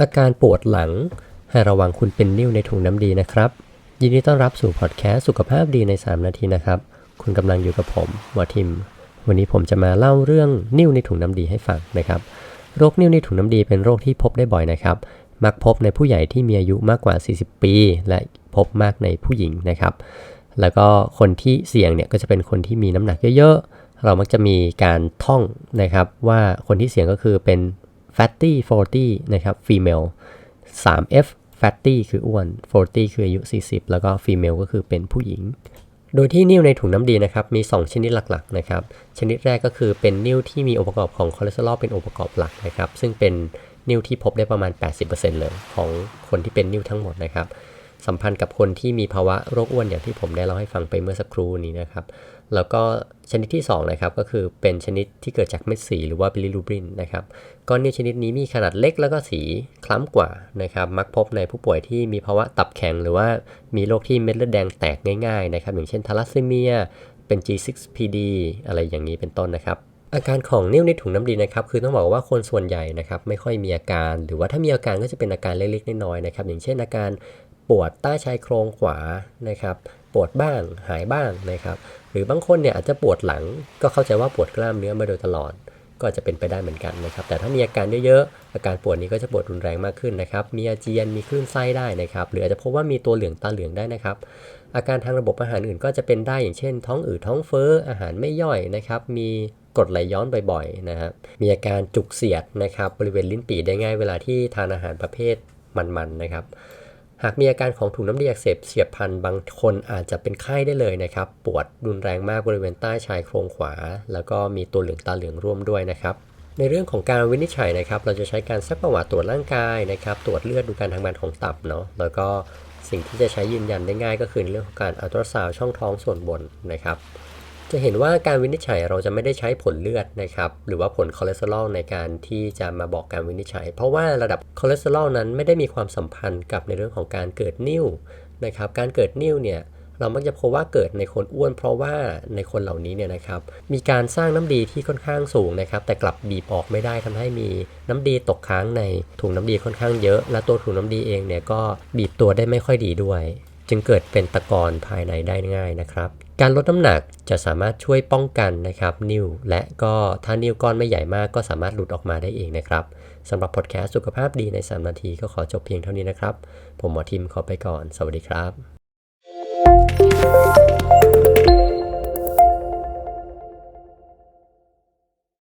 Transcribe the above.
อาการปวดหลัง ให้ระวังคุณเป็นนิ่วในถุงน้ำดีนะครับ ยินดีต้อนรับสู่พอดแคสต์สุขภาพดีใน 3 นาทีนะครับ คุณกำลังอยู่กับผมหมอทิม วันนี้ผมจะมาเล่าเรื่องนิ่วในถุงน้ำดีให้ฟังนะครับโรคนิ่วในถุงน้ำดีเป็นโรคที่พบได้บ่อยนะครับ มักพบในผู้ใหญ่ที่มีอายุมากกว่า 40 ปี และพบมากในผู้หญิงนะครับ แล้วก็คนที่เสี่ยงเนี่ยก็จะเป็นคนที่มีน้ำหนักเยอะๆ เรามักจะมีการท่องนะครับว่าคนที่เสี่ยงก็คือเป็น fatty 40 นะครับ female 3F fatty คืออ้วน 40 คืออายุ 40 แล้วก็ female ก็คือเป็นผู้หญิง โดยที่นิ่วในถุงน้ำดีนะครับ มี 2 ชนิดหลักๆนะครับ ชนิดแรกก็คือเป็นนิ่วที่มีองค์ประกอบของคอเลสเตอรอลเป็นองค์ประกอบหลักนะครับ ซึ่งเป็นนิ่วที่พบได้ประมาณ 80%เลยของคนที่เป็นนิ่วทั้งหมดนะครับ สัมพันธ์กับคนที่มีภาวะโรคอ้วนอย่างที่ผมได้เล่าให้ฟังไปเมื่อสักครู่นี้นะครับ แล้วก็ชนิดที่2นะครับก็คือเป็นชนิดที่เกิดจากเม็ดสีหรือว่าบิลิรูบินนะครับก้อนนิ่วชนิดนี้มีขนาดเล็กแล้วก็สีคล้ำกว่านะครับ มักพบในผู้ป่วยที่มีภาวะตับแข็ง หรือว่ามีโรคที่เม็ดเลือดแดงแตกง่ายๆนะครับ อย่างเช่นทาลัสซีเมีย เป็น G6PD อะไรอย่างนี้เป็นต้นนะครับอาการของนิ่วในถุงน้ำดีนะครับคือต้องบอกว่าคนส่วนใหญ่นะครับไม่ค่อยมีอาการ หรือว่าถ้ามีอาการก็จะเป็นอาการเล็กๆน้อยๆนะครับอย่างเช่นอาการ ปวดใต้ชายโครงขวานะครับ ปวดบ้างหายบ้างนะครับ หรือบางคนเนี่ยอาจจะปวดหลังก็เข้าใจว่าปวดกล้ามเนื้อมาโดยตลอด ก็จจะเป็นไปได้เหมือนกันนะครับ แต่ถ้ามีอาการเยอะๆอาการปวดนี้ก็จะปวดรุนแรงมากขึ้นนะครับ มีอาเจียนมีคลื่นไส้ได้นะครับ หรืออาจจะพบว่ามีตัวเหลืองตาเหลืองได้นะครับ อาการทางระบบอาหารอื่นก็จะเป็นได้อย่างเช่น ท้องอืดท้องเฟ้ออาหารไม่ย่อยนะครับ มีกรดไหลย้อนบ่อยๆนะครับมีอาการจุกเสียดนะครับบริเวณลิ้นปี่ได้ง่ายเวลาที่ทานอาหารประเภทมันๆนะครับ หากมีอาการของถุงน้ำดีอักเสบเฉียบพลันบางคนอาจจะเป็นไข้ได้เลยนะครับ ปวดรุนแรงมากบริเวณใต้ชายโครงขวา แล้วก็มีตัวเหลืองตาเหลืองร่วมด้วยนะครับในเรื่องของการวินิจฉัยนะครับ เราจะใช้การซักประวัติตรวจร่างกายนะครับ ตรวจเลือดดูการทำงานของตับเนาะ แล้วก็สิ่งที่จะใช้ยืนยันได้ง่ายก็คือเรื่องของการอัลตราซาวด์ช่องท้องส่วนบนนะครับ จะเห็นว่าการวินิจฉัยเราจะไม่ได้ใช้ผลเลือดนะครับหรือว่าผลคอเลสเตอรอลในการที่จะมาบอกการวินิจฉัย เพราะว่าระดับคอเลสเตอรอลนั้นไม่ได้มีความสัมพันธ์กับในเรื่องของการเกิดนิ่วนะครับการเกิดนิ่วเนี่ยเรามักจะพบว่าเกิดในคนอ้วน เพราะว่าในคนเหล่านี้เนี่ยนะครับมีการสร้างน้ำดีที่ค่อนข้างสูงนะครับแต่กลับบีบออกไม่ได้ทำให้มีน้ำดีตกค้างในถุงน้ำดีค่อนข้างเยอะ และตัวถุงน้ำดีเองเนี่ยก็บีบตัวได้ไม่ค่อยดีด้วย จึงเกิดเป็นตะกอนภายในได้ง่ายนะครับ การลดน้ำหนักจะสามารถช่วยป้องกันนะครับ นิ้ว และก็ถ้านิ้วก้อนไม่ใหญ่มากก็สามารถหลุดออกมาได้เองนะครับสำหรับพอดแคสต์สุขภาพดีใน 3 นาทีก็ขอจบเพียงเท่านี้นะครับ ผมหมอทิมขอไปก่อน สวัสดีครับ